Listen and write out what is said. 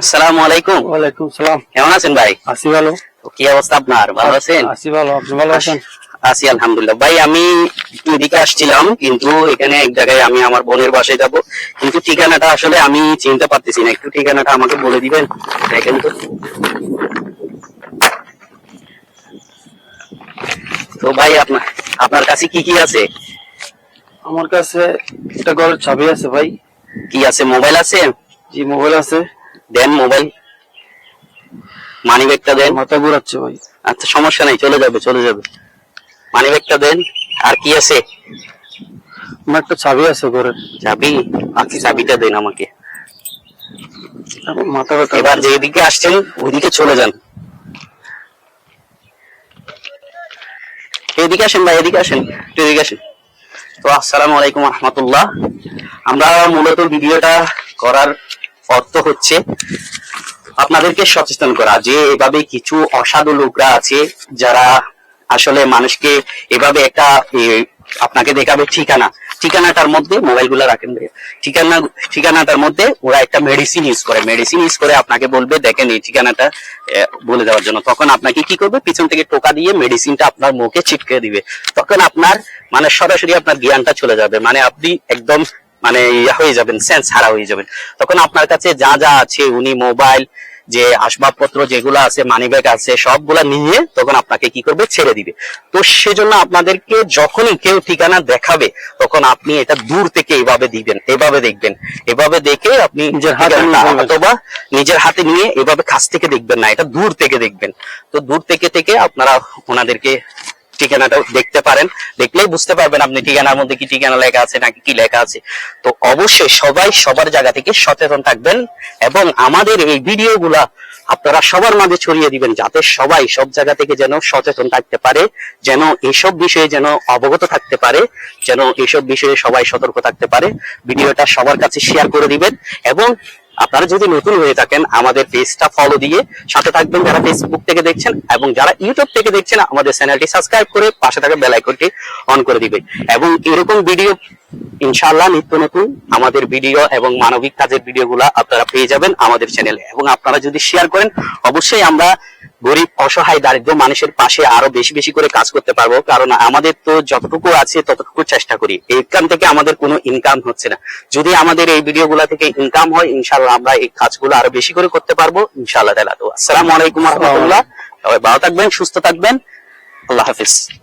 আসসালামু আলাইকুম। ওয়ালাইকুম সালাম। কেমন আছেন ভাই? আসি ভালো। তো কি অবস্থা আপনার? ভালো আছেন? আসি ভালো আপনি ভালো আছেন? আছি আলহামদুলিল্লাহ। ভাই আমি একটু এদিকে আসছিলাম কিন্তু এখানে এক জায়গায় আমি আমার বোনের বাসায় যাব। কিন্তু ঠিকানাটা আসলে আমি চিনতে পারতেছি না। একটু ঠিকানাটা আমাকে বলে দিবেন? দেখেন তো। তো ভাই আপনার আপনার কাছে কি কি আছে? আমার কাছে একটা ঘরের চাবি আছে ভাই। কি আছে? মোবাইল আছে? জি মোবাইল আছে। দেন মোবাইল। মানি ব্যাগটা দেন। মাথা ঘুরাচ্ছে ভাই। আচ্ছা সমস্যা নাই চলে যাবে চলে যাবে। মানি ব্যাগটা দেন। আর কি আছে? আমার একটা চাবি আছে ঘরের চাবি? আচ্ছা চাবিটা দেন আমাকে। মাথা ব্যথা এবার যেদিকে আসছেন ওইদিকে চলে যান। এদিকে আসেন ভাই এদিকে আসেন। এদিকে আসেন। তো আসসালামু আলাইকুম রহমতুল্লাহ। আমরা মূলত ভিডিওটা করার অর্থ হচ্ছে আপনাদেরকে সচেতন করা যে এভাবে কিছু অসাধু লোকরা আছে যারা আসলে মানুষকে এভাবে একটা আপনাকে দেখাবে ঠিকানা। ঠিকানাটার মধ্যে মোবাইলগুলা রাখেন ঠিকানা, ঠিকানাটার মধ্যে ওরা একটা মেডিসিন ইউজ করে। মেডিসিন ইউজ করে আপনাকে বলবে, দেখেন এই ঠিকানাটা বলে দেওয়ার জন্য। তখন আপনাকে কি করবে? পিছন থেকে টোকা দিয়ে মেডিসিনটা আপনার মুখে ছিটকে দিবে। তখন আপনার মানে সরাসরি আপনার জ্ঞানটা চলে যাবে। মানে আপনি একদম মানে ইয়া হয়ে যাবেন সেন্স হারা হয়ে যাবেন। তখন আপনার কাছে যা যা আছে উনি মোবাইল যে আসবাবপত্র যেগুলো আছে মানিব্যাগ আছে সবগুলা নিয়ে তখন আপনাকে কি করবে? ছেড়ে দিবে। তো সেজন্য আপনাদেরকে যখনই কেউ ঠিকানা দেখাবে তখন আপনি এটা দূর থেকে এভাবে দিবেন এভাবে দেখবেন। এভাবে দেখে আপনি নিজের হাতে। অথবা নিজের হাতে নিয়ে এভাবে কাছ থেকে দেখবেন না এটা দূর থেকে দেখবেন। তো দূর থেকে থেকে আপনারা ওনাদেরকে ঠিকানাটা দেখতে পারেন। দেখলেই বুঝতে পারবেন আপনি ঠিকানার মধ্যে কি ঠিকানা লেখা আছে, নাকি কি লেখা আছে। তো অবশ্যই সবাই সবার জায়গা থেকে সচেতন থাকবেন এবং আমাদের এই ভিডিওগুলা আপনারা সবার মাঝে ছড়িয়ে দিবেন, যাতে সবাই সব জায়গা থেকে যেন সচেতন থাকতে পারে, যেন এসব বিষয়ে যেন অবগত থাকতে পারে, যেন এসব বিষয়ে সবাই সতর্ক থাকতে পারে। ভিডিওটা সবার কাছে শেয়ার করে দিবেন এবং আপনারা যদি নতুন হয়ে থাকেন, আমাদের পেজটা ফলো দিয়ে সাথে থাকবেন যারা ফেসবুক থেকে দেখছেন এবং যারা ইউটিউব থেকে দেখছেন, আমাদের চ্যানেলটি সাবস্ক্রাইব করে পাশে থাকা বেল আইকনটি অন করে দিবেন এবং এরকম ভিডিও ইনশাআল্লাহ নিত্য নতুন আমাদের ভিডিও এবং মানবিক কাজের ভিডিওগুলো আপনারা পেয়ে যাবেন আমাদের চ্যানেলে এবং আপনারা যদি শেয়ার করেন, অবশ্যই আমরা গরিব, অসহায়, দারিদ্র মানুষের পাশে আরও বেশি বেশি করে কাজ করতে পারব। কারণ আমাদের তো যতটুকু আছে, ততটুকু চেষ্টা করি। এখান থেকে আমাদের কোনো ইনকাম হচ্ছে না। যদি আমাদের এই ভিডিও গুলা থেকে ইনকাম হয় ইনশাল্লাহ আমরা এই কাজগুলো আরও বেশি করে করতে পারব। ইনশাআল্লাহ তাআলা। তো আসসালামু আলাইকুম রহমতুল্লাহ। সবাই ভালো থাকবেন, সুস্থ থাকবেন। আল্লাহ হাফিজ।